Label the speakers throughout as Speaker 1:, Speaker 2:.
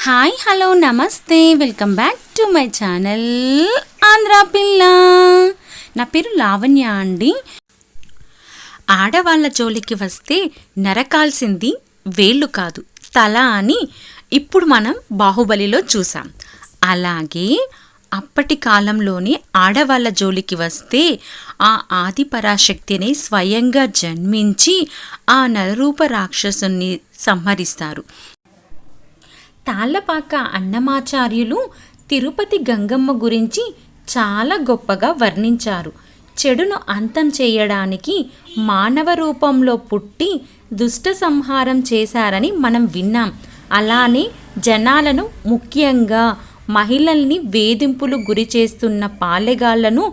Speaker 1: Hi hello namaste welcome back to my channel Andhra పిల్ల. నా పేరు లావణ్య అండి. ఆడవాళ్ళ జోలికి వస్తే నరకాల్సింది వేళ్ళు కాదు తల అని ఇప్పుడు మనం బాహుబలిలో చూసాం. అలాగే అప్పటి కాలంలోనే ఆడవాళ్ళ జోలికి వస్తే ఆ ఆదిపరాశక్తిని స్వయంగా జన్మించి ఆ నరరూప రాక్షసుని సంహరిస్తారు. తాళ్ళపాక అన్నమాచార్యులు తిరుపతి గంగమ్మ గురించి చాలా గొప్పగా వర్ణించారు. చెడును అంతం చేయడానికి మానవ రూపంలో పుట్టి దుష్ట సంహారం చేశారని మనం విన్నాం. అలానే జనాలను ముఖ్యంగా మహిళల్ని వేధింపులు గురి చేస్తున్న పాలెగాళ్ళను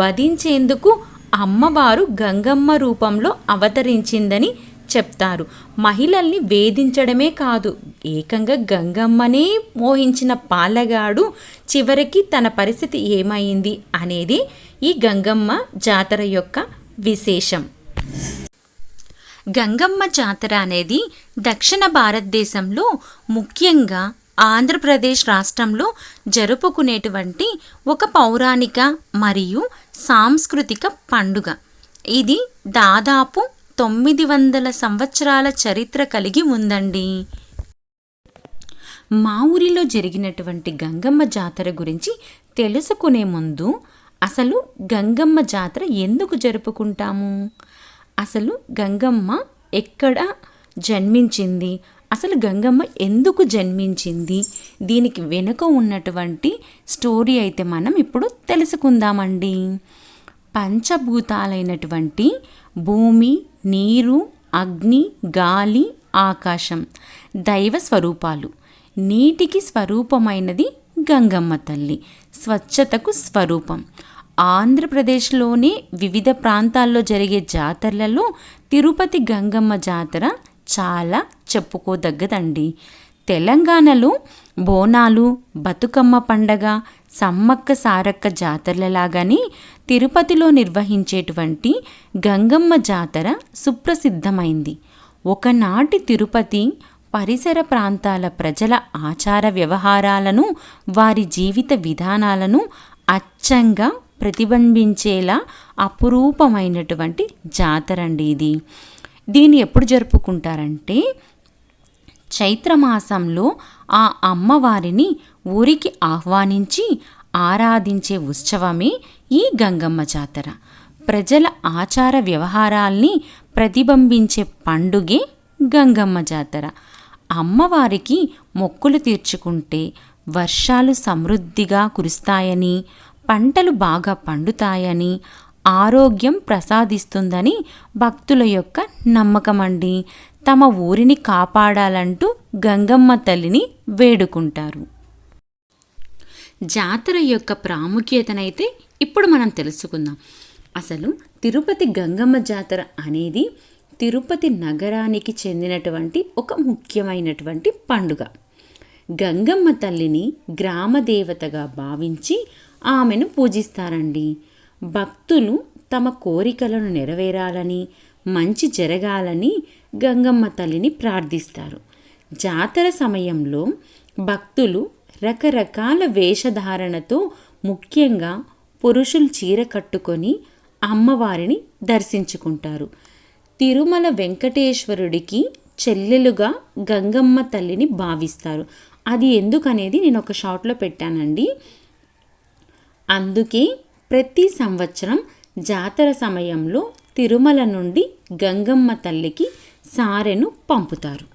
Speaker 1: వధించేందుకు అమ్మవారు గంగమ్మ రూపంలో అవతరించిందని చెప్తారు. మహిళల్ని వేధించడమే కాదు. ఏకంగా గంగమ్మనే మోహించిన పాలగాడు చివరికి తన పరిస్థితి ఏమైంది అనేది ఈ గంగమ్మ జాతర యొక్క విశేషం. గంగమ్మ జాతర అనేది దక్షిణ భారతదేశంలో ముఖ్యంగా ఆంధ్రప్రదేశ్ రాష్ట్రంలో జరుపుకునేటువంటి ఒక పౌరాణిక మరియు సాంస్కృతిక పండుగ. ఇది దాదాపు తొమ్మిది వందల సంవత్సరాల చరిత్ర కలిగి ఉందండి. మా ఊరిలో జరిగినటువంటి గంగమ్మ జాతర గురించి తెలుసుకునే ముందు అసలు గంగమ్మ జాతర ఎందుకు జరుపుకుంటాము? అసలు గంగమ్మ ఎక్కడ జన్మించింది? అసలు గంగమ్మ ఎందుకు జన్మించింది? దీనికి వెనుక ఉన్నటువంటి స్టోరీ అయితే మనం ఇప్పుడు తెలుసుకుందామండి. పంచభూతాలైనటువంటి భూమి నీరు అగ్ని గాలి ఆకాశం దైవ స్వరూపాలు. నీటికి స్వరూపమైనది గంగమ్మ తల్లి స్వచ్ఛతకు స్వరూపం. ఆంధ్రప్రదేశ్లోని వివిధ ప్రాంతాల్లో జరిగే జాతరలలో తిరుపతి గంగమ్మ జాతర చాలా చెప్పుకోదగ్గదండి. తెలంగాణలో బోనాలు బతుకమ్మ పండగ సమ్మక్క సారక్క జాతరలలాగానే తిరుపతిలో నిర్వహించేటువంటి గంగమ్మ జాతర సుప్రసిద్ధమైంది. ఒకనాటి తిరుపతి పరిసర ప్రాంతాల ప్రజల ఆచార వ్యవహారాలను వారి జీవిత విధానాలను అచ్చంగా ప్రతిబింబించేలా అపురూపమైనటువంటి జాతర అండి ఇది. దీన్ని ఎప్పుడు జరుపుకుంటారంటే చైత్రమాసంలో ఆ అమ్మవారిని ఊరికి ఆహ్వానించి ఆరాధించే ఉత్సవమే ఈ గంగమ్మ జాతర. ప్రజల ఆచార వ్యవహారాల్ని ప్రతిబింబించే పండుగే గంగమ్మ జాతర. అమ్మవారికి మొక్కులు తీర్చుకుంటే వర్షాలు సమృద్ధిగా కురుస్తాయని పంటలు బాగా పండుతాయని ఆరోగ్యం ప్రసాదిస్తుందని భక్తుల యొక్క నమ్మకమండి. తమ ఊరిని కాపాడాలంటూ గంగమ్మ తల్లిని వేడుకుంటారు. జాతర యొక్క ప్రాముఖ్యతనైతే ఇప్పుడు మనం తెలుసుకుందాం. అసలు తిరుపతి గంగమ్మ జాతర అనేది తిరుపతి నగరానికి చెందినటువంటి ఒక ముఖ్యమైనటువంటి పండుగ. గంగమ్మ తల్లిని గ్రామదేవతగా భావించి ఆమెను పూజిస్తారండి. భక్తులు తమ కోరికలను నెరవేరాలని మంచి జరగాలని గంగమ్మ తల్లిని ప్రార్థిస్తారు. జాతర సమయంలో భక్తులు రకరకాల వేషధారణతో ముఖ్యంగా పురుషులు చీర కట్టుకొని అమ్మవారిని దర్శించుకుంటారు. తిరుమల వెంకటేశ్వరుడికి చెల్లెలుగా గంగమ్మ తల్లిని భావిస్తారు. అది ఎందుకనేది నేను ఒక షార్ట్లో పెట్టానండి. అందుకే ప్రతి సంవత్సరం జాతర సమయంలో తిరుమల నుండి గంగమ్మ తల్లికి సారెను పంపుతారు.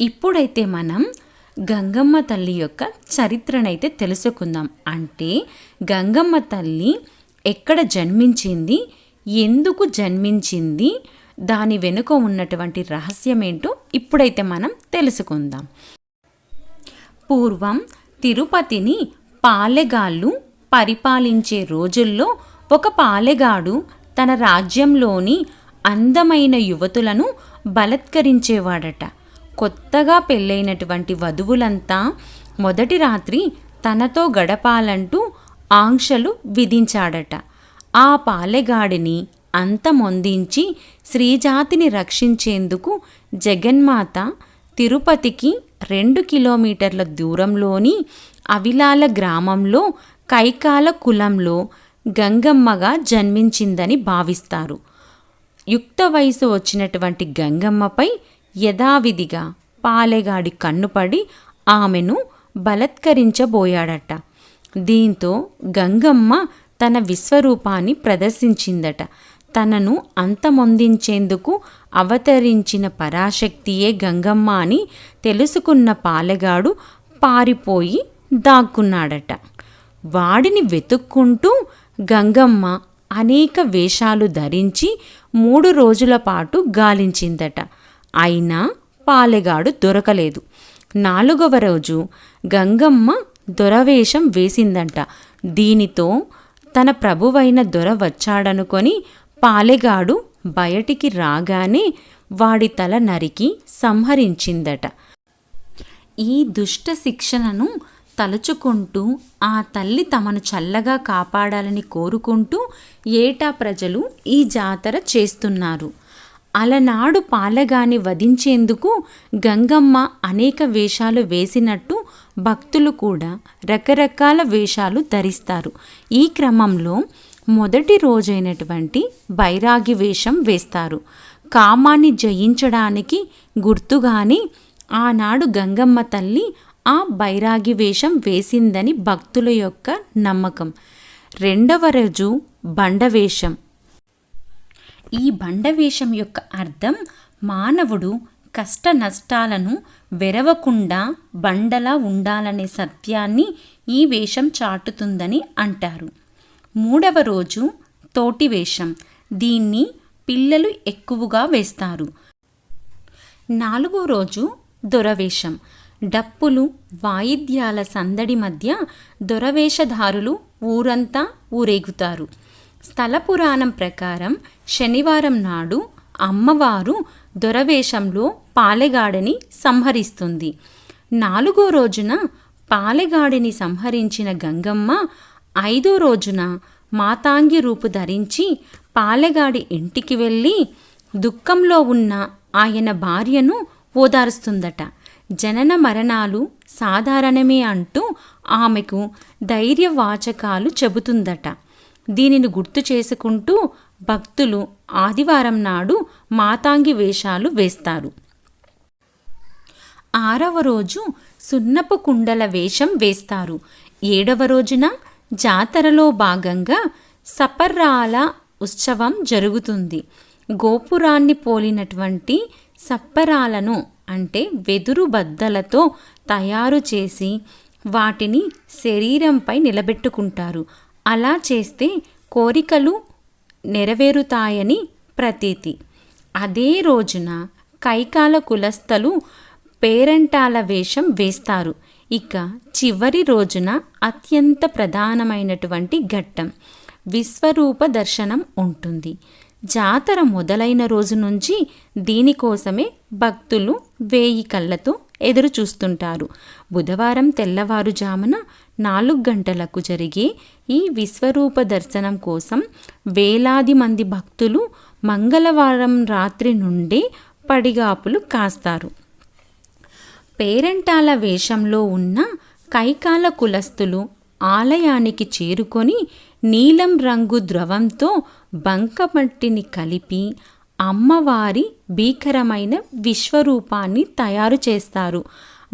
Speaker 1: ఇప్పుడైతే మనం గంగమ్మ తల్లి యొక్క చరిత్రనైతే తెలుసుకుందాం. అంటే గంగమ్మ తల్లి ఎక్కడ జన్మించింది ఎందుకు జన్మించింది దాని వెనుక ఉన్నటువంటి రహస్యం ఏంటో ఇప్పుడైతే మనం తెలుసుకుందాం. పూర్వం తిరుపతిని పాలెగాళ్ళు పరిపాలించే రోజుల్లో ఒక పాలెగాడు తన రాజ్యంలోని అందమైన యువతులను బలత్కరించేవాడట. కొత్తగా పెళ్ళైనటువంటి వధువులంతా మొదటి రాత్రి తనతో గడపాలంటూ ఆంక్షలు విధించాడట. ఆ పాలెగాడిని అంతమొందించి శ్రీజాతిని రక్షించేందుకు జగన్మాత తిరుపతికి రెండు కిలోమీటర్ల దూరంలోని అవిలాల గ్రామంలో కైకాల కులంలో గంగమ్మగా జన్మించిందని భావిస్తారు. యుక్త వయసు వచ్చినటువంటి గంగమ్మపై యథావిధిగా పాలెగాడి కన్నుపడి ఆమెను బలత్కరించబోయాడట. దీంతో గంగమ్మ తన విశ్వరూపాన్ని ప్రదర్శించిందట. తనను అంతమొందించేందుకు అవతరించిన పరాశక్తియే గంగమ్మ అని తెలుసుకున్న పాలెగాడు పారిపోయి దాక్కున్నాడట. వాడిని వెతుక్కుంటూ గంగమ్మ అనేక వేషాలు ధరించి మూడు రోజుల పాటు గాలించిందట. అయినా పాలెగాడు దొరకలేదు. నాలుగవ రోజు గంగమ్మ దొరవేషం వేసిందంట. దీనితో తన ప్రభువైన దొర వచ్చాడనుకొని పాలెగాడు బయటికి రాగానే వాడి తల నరికి సంహరించిందట. ఈ దుష్ట శిక్షణను తలుచుకుంటూ ఆ తల్లి తమను చల్లగా కాపాడాలని కోరుకుంటూ ఏటా ప్రజలు ఈ జాతర చేస్తున్నారు. అలనాడు పాలగాని వధించేందుకు గంగమ్మ అనేక వేషాలు వేసినట్టు భక్తులు కూడా రకరకాల వేషాలు ధరిస్తారు. ఈ క్రమంలో మొదటి రోజైనటువంటి బైరాగి వేషం వేస్తారు. కామాన్ని జయించడానికి గుర్తుగాని ఆనాడు గంగమ్మ తల్లి ఆ బైరాగి వేషం వేసిందని భక్తుల యొక్క నమ్మకం. రెండవ రోజు బండవేషం ఈ బండవేషం యొక్క అర్థం మానవుడు కష్ట నష్టాలను వెరవకుండా బండలా ఉండాలనే సత్యాన్ని ఈ వేషం చాటుతుందని అంటారు. మూడవ రోజు తోటి వేషం. దీన్ని పిల్లలు ఎక్కువగా వేస్తారు. నాలుగో రోజు దొరవేషం. డప్పులు వాయిద్యాల సందడి మధ్య దొరవేషధారులు ఊరంతా ఊరేగుతారు. స్థల పురాణం ప్రకారం శనివారం నాడు అమ్మవారు దొరవేషంలో పాలెగాడిని సంహరిస్తుంది. నాలుగో రోజున పాలెగాడిని సంహరించిన గంగమ్మ ఐదో రోజున మాతాంగి రూపు ధరించి పాలెగాడి ఇంటికి వెళ్ళి దుఃఖంలో ఉన్న ఆయన భార్యను ఓదారుస్తుందట. జనన మరణాలు సాధారణమే అంటూ ఆమెకు ధైర్యవాచకాలు చెబుతుందట. దీనిని గుర్తు చేసుకుంటూ భక్తులు ఆదివారం నాడు మాతాంగి వేషాలు వేస్తారు. ఆరవ రోజు సున్నపు కుండల వేషం వేస్తారు. ఏడవ రోజున జాతరలో భాగంగా సపర్రాల ఉత్సవం జరుగుతుంది. గోపురాన్ని పోలినటువంటి సప్పరాలను అంటే వెదురు బద్దలతో తయారు చేసి వాటిని శరీరంపై నిలబెట్టుకుంటారు. అలా చేస్తే కోరికలు నెరవేరుతాయని ప్రతీతి. అదే రోజున కైకాల కులస్థలు పేరంటాల వేషం వేస్తారు. ఇక చివరి రోజున అత్యంత ప్రధానమైనటువంటి ఘట్టం విశ్వరూప దర్శనం ఉంటుంది. జాతర మొదలైన రోజు నుంచి దీనికోసమే భక్తులు వేయి కళ్ళతో ఎదురు చూస్తుంటారు. బుధవారం తెల్లవారుజామున నాలుగు గంటలకు జరిగే ఈ విశ్వరూప దర్శనం కోసం వేలాది మంది భక్తులు మంగళవారం రాత్రి నుండి పడిగాపులు కాస్తారు. పేరెంటాల వేషంలో ఉన్న కైకాల కులస్తులు ఆలయానికి చేరుకొని నీలం రంగు ద్రవంతో బంకమట్టిని కలిపి అమ్మవారి భీకరమైన విశ్వరూపాన్ని తయారు చేస్తారు.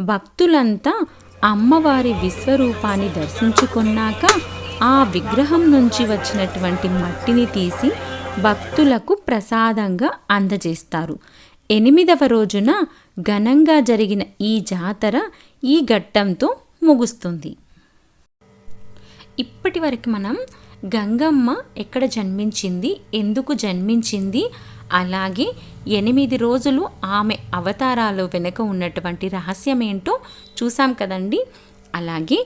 Speaker 1: భక్తులంతా అమ్మవారి విశ్వరూపాన్ని దర్శించుకున్నాక ఆ విగ్రహం నుంచి వచ్చినటువంటి మట్టిని తీసి భక్తులకు ప్రసాదంగా అందజేస్తారు. ఎనిమిదవ రోజున ఘనంగా జరిగిన ఈ జాతర ఈ ఘట్టంతో ముగుస్తుంది. ఇప్పటి వరకు మనం గంగమ్మ ఎక్కడ జన్మించింది ఎందుకు జన్మించింది అలాగే ఎనిమిది రోజులు ఆమె అవతారాలు వెనుక ఉన్నటువంటి రహస్యం ఏంటో చూసాం కదండి. అలాగే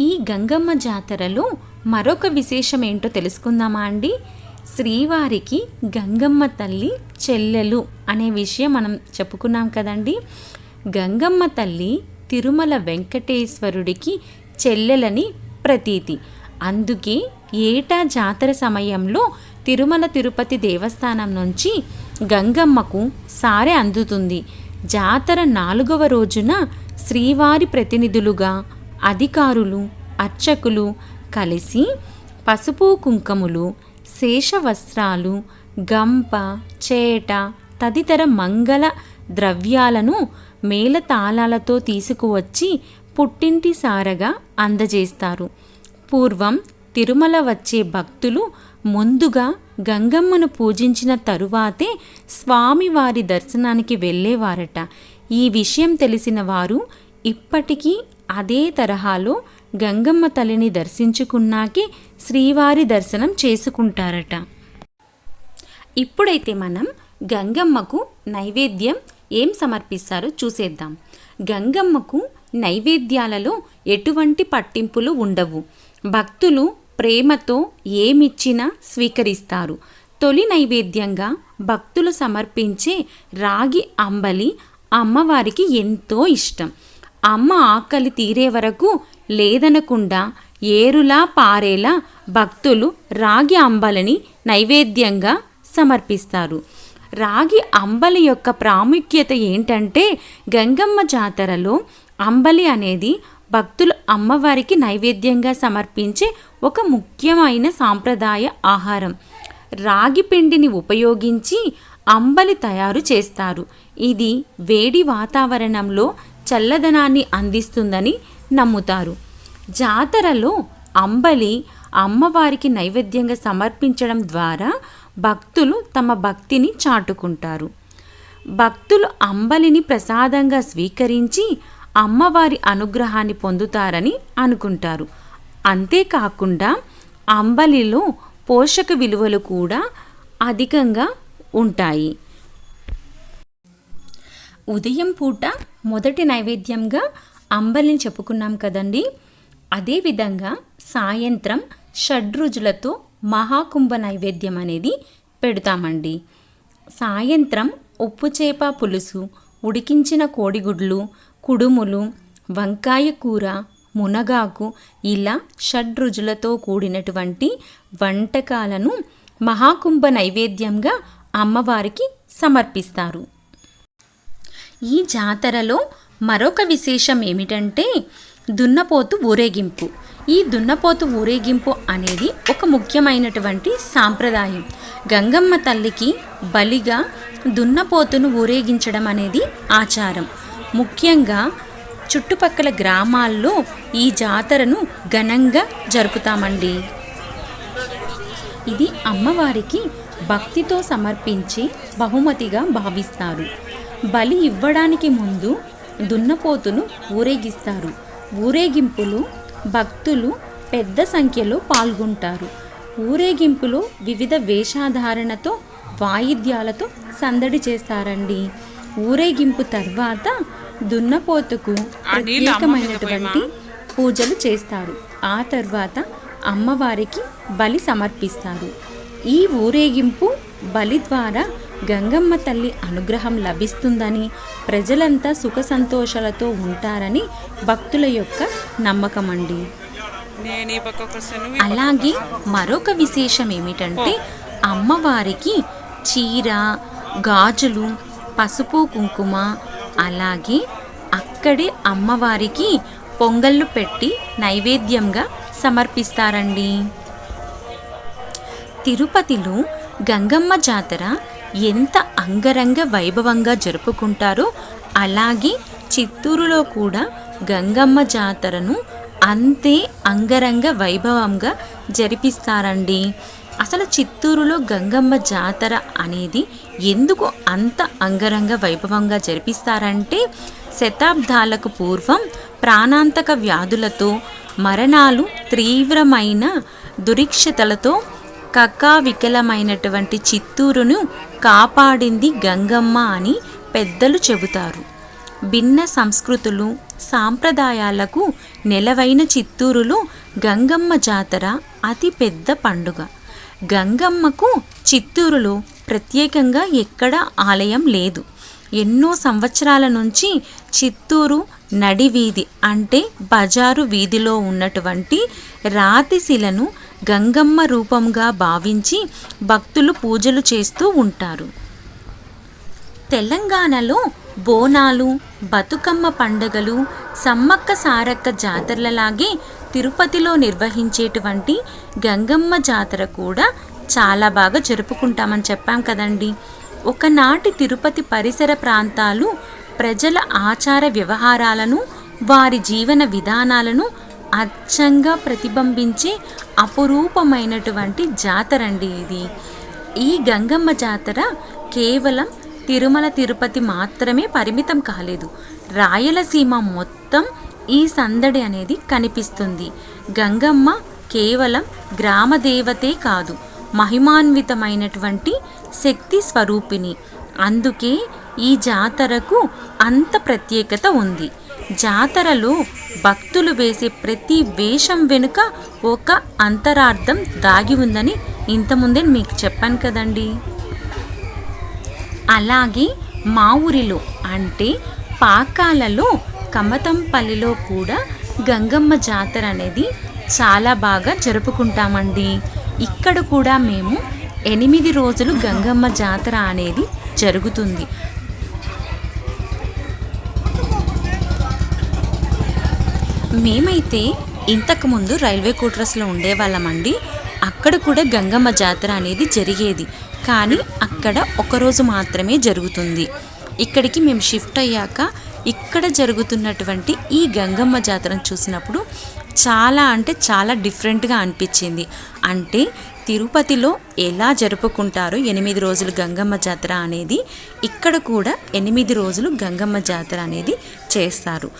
Speaker 1: ఈ గంగమ్మ జాతరలో మరొక విశేషం ఏంటో తెలుసుకుందామా అండి? శ్రీవారికి గంగమ్మ తల్లి చెల్లెలు అనే విషయం మనం చెప్పుకున్నాం కదండి. గంగమ్మ తల్లి తిరుమల వెంకటేశ్వరుడికి చెల్లెలని ప్రతీతి. అందుకే ఏటా జాతర సమయంలో తిరుమల తిరుపతి దేవస్థానం నుంచి గంగమ్మకు సారె అందుతుంది. జాతర నాలుగవ రోజున శ్రీవారి ప్రతినిధులుగా అధికారులు అర్చకులు కలిసి పసుపు కుంకుమలు శేషవస్త్రాలు గంప చేట తదితర మంగళ ద్రవ్యాలను మేళతాళాలతో తీసుకువచ్చి పుట్టింటి సారగా అందజేస్తారు. పూర్వం తిరుమల వచ్చే భక్తులు ముందుగా గంగమ్మను పూజించిన తరువాతే స్వామివారి దర్శనానికి వెళ్ళేవారట. ఈ విషయం తెలిసిన వారు ఇప్పటికీ అదే తరహాలో గంగమ్మ తల్లిని దర్శించుకున్నాకే శ్రీవారి దర్శనం చేసుకుంటారట. ఇప్పుడైతే మనం గంగమ్మకు నైవేద్యం ఏం సమర్పిస్తారో చూసేద్దాం. గంగమ్మకు నైవేద్యాలలో ఎటువంటి పట్టింపులు ఉండవు. భక్తులు ప్రేమతో ఏమిచ్చినా స్వీకరిస్తారు. తొలి నైవేద్యంగా భక్తులు సమర్పించే రాగి అంబలి అమ్మవారికి ఎంతో ఇష్టం. అమ్మ ఆకలి తీరే వరకు లేదనకుండా ఏరులా పారేలా భక్తులు రాగి అంబలిని నైవేద్యంగా సమర్పిస్తారు. రాగి అంబలి యొక్క ప్రాముఖ్యత ఏంటంటే గంగమ్మ జాతరలో అంబలి అనేది భక్తులు అమ్మవారికి నైవేద్యంగా సమర్పించే ఒక ముఖ్యమైన సాంప్రదాయ ఆహారం. రాగి పిండిని ఉపయోగించి అంబలి తయారు చేస్తారు. ఇది వేడి వాతావరణంలో చల్లదనాన్ని అందిస్తుందని నమ్ముతారు. జాతరలో అంబలి అమ్మవారికి నైవేద్యంగా సమర్పించడం ద్వారా భక్తులు తమ భక్తిని చాటుకుంటారు. భక్తులు అంబలిని ప్రసాదంగా స్వీకరించి అమ్మవారి అనుగ్రహాన్ని పొందుతారని అనుకుంటారు. అంతేకాకుండా అంబలిలో పోషక విలువలు కూడా అధికంగా ఉంటాయి. ఉదయం పూట మొదటి నైవేద్యంగా అంబలిని చెప్పుకున్నాం కదండి. అదేవిధంగా సాయంత్రం షడ్రుజులతో మహాకుంభ నైవేద్యం అనేది పెడతామండి. సాయంత్రం ఉప్పు చేప పులుసు ఉడికించిన కోడిగుడ్లు కుడుములు వంకాయ కూర మునగాకు ఇలా షడ్రుజులతో కూడినటువంటి వంటకాలను మహాకుంభ నైవేద్యంగా అమ్మవారికి సమర్పిస్తారు. ఈ జాతరలో మరొక విశేషం ఏమిటంటే దున్నపోతు ఊరేగింపు. ఈ దున్నపోతు ఊరేగింపు అనేది ఒక ముఖ్యమైనటువంటి సాంప్రదాయం. గంగమ్మ తల్లికి బలిగా దున్నపోతును ఊరేగించడం అనేది ఆచారం. ముఖ్యంగా చుట్టుపక్కల గ్రామాల్లో ఈ జాతరను ఘనంగా జరుపుతామండి. ఇది అమ్మవారికి భక్తితో సమర్పించి బహుమతిగా భావిస్తారు. బలి ఇవ్వడానికి ముందు దున్నపోతును ఊరేగిస్తారు. ఊరేగింపులు భక్తులు పెద్ద సంఖ్యలో పాల్గొంటారు. ఊరేగింపులో వివిధ వేషధారణతో వాయిద్యాలతో సందడి చేస్తారండి. ఊరేగింపు తర్వాత దున్నపోతుకు ప్రత్యేకమైనటువంటి పూజలు చేస్తారు. ఆ తర్వాత అమ్మవారికి బలి సమర్పిస్తారు. ఈ ఊరేగింపు బలి ద్వారా గంగమ్మ తల్లి అనుగ్రహం లభిస్తుందని ప్రజలంతా సుఖ సంతోషాలతో ఉంటారని భక్తుల యొక్క నమ్మకం అండి అలాగే మరొక విశేషం ఏమిటంటే అమ్మవారికి చీర గాజులు పసుపు కుంకుమ అలాగే అక్కడే అమ్మవారికి పొంగళ్ళు పెట్టి నైవేద్యంగా సమర్పిస్తారండి. తిరుపతిలో గంగమ్మ జాతర ఎంత అంగరంగ వైభవంగా జరుపుకుంటారో అలాగే చిత్తూరులో కూడా గంగమ్మ జాతరను అంతే అంగరంగ వైభవంగా జరిపిస్తారండి. అసలు చిత్తూరులో గంగమ్మ జాతర అనేది ఎందుకు అంత అంగరంగ వైభవంగా జరిపిస్తారంటే శతాబ్దాలకు పూర్వం ప్రాణాంతక వ్యాధులతో మరణాలు తీవ్రమైన దురీక్షతలతో కకావికలమైనటువంటి చిత్తూరును కాపాడింది గంగమ్మ అని పెద్దలు చెబుతారు. భిన్న సంస్కృతులు సాంప్రదాయాలకు నెలవైన చిత్తూరులో గంగమ్మ జాతర అతి పెద్ద పండుగ. గంగమ్మకు చిత్తూరులో ప్రత్యేకంగా ఎక్కడ ఆలయం లేదు. ఎన్నో సంవత్సరాల నుంచి చిత్తూరు నడివీధి అంటే బజారు వీధిలో ఉన్నటువంటి రాతిశిలను గంగమ్మ రూపంగా భావించి భక్తులు పూజలు చేస్తూ ఉంటారు. తెలంగాణలో బోనాలు బతుకమ్మ పండుగలు సమ్మక్క సారక్క జాతరలలాగే తిరుపతిలో నిర్వహించేటువంటి గంగమ్మ జాతర కూడా చాలా బాగా జరుపుకుంటామని చెప్పాం కదండి. ఒకనాటి తిరుపతి పరిసర ప్రాంతాలు ప్రజల ఆచార వ్యవహారాలను వారి జీవన విధానాలను అచ్చంగా ప్రతిబింబించే అపురూపమైనటువంటి జాతర అండి ఇది. ఈ గంగమ్మ జాతర కేవలం తిరుమల తిరుపతి మాత్రమే పరిమితం కాలేదు. రాయలసీమ మొత్తం ఈ సందడి అనేది కనిపిస్తుంది. గంగమ్మ కేవలం గ్రామ దేవతే కాదు. మహిమాన్వితమైనటువంటి శక్తి స్వరూపిణి. అందుకే ఈ జాతరకు అంత ప్రత్యేకత ఉంది. జాతరలో భక్తులు వేసే ప్రతి వేషం వెనుక ఒక అంతరార్థం దాగి ఉందని ఇంతముందే మీకు చెప్పాను కదండి. అలాగే మా ఊరిలో అంటే పాకాలలో కమతంపల్లిలో కూడా గంగమ్మ జాతర అనేది చాలా బాగా జరుపుకుంటామండి. ఇక్కడ కూడా మేము ఎనిమిది రోజులు గంగమ్మ జాతర అనేది జరుగుతుంది. మేమైతే ఇంతకుముందు రైల్వే క్వార్టర్స్లో ఉండేవాళ్ళమండి. అక్కడ కూడా గంగమ్మ జాతర అనేది జరిగేది. కానీ అక్కడ ఒకరోజు మాత్రమే జరుగుతుంది. ఇక్కడికి మేము షిఫ్ట్ అయ్యాక ఇక్కడ జరుగుతున్నటువంటి ఈ గంగమ్మ జాతరను చూసినప్పుడు చాలా అంటే చాలా డిఫరెంట్గా అనిపించింది. అంటే తిరుపతిలో ఎలా జరుపుకుంటారో ఎనిమిది రోజులు గంగమ్మ జాతర అనేది ఇక్కడ కూడా ఎనిమిది రోజులు గంగమ్మ జాతర అనేది చేస్తారు.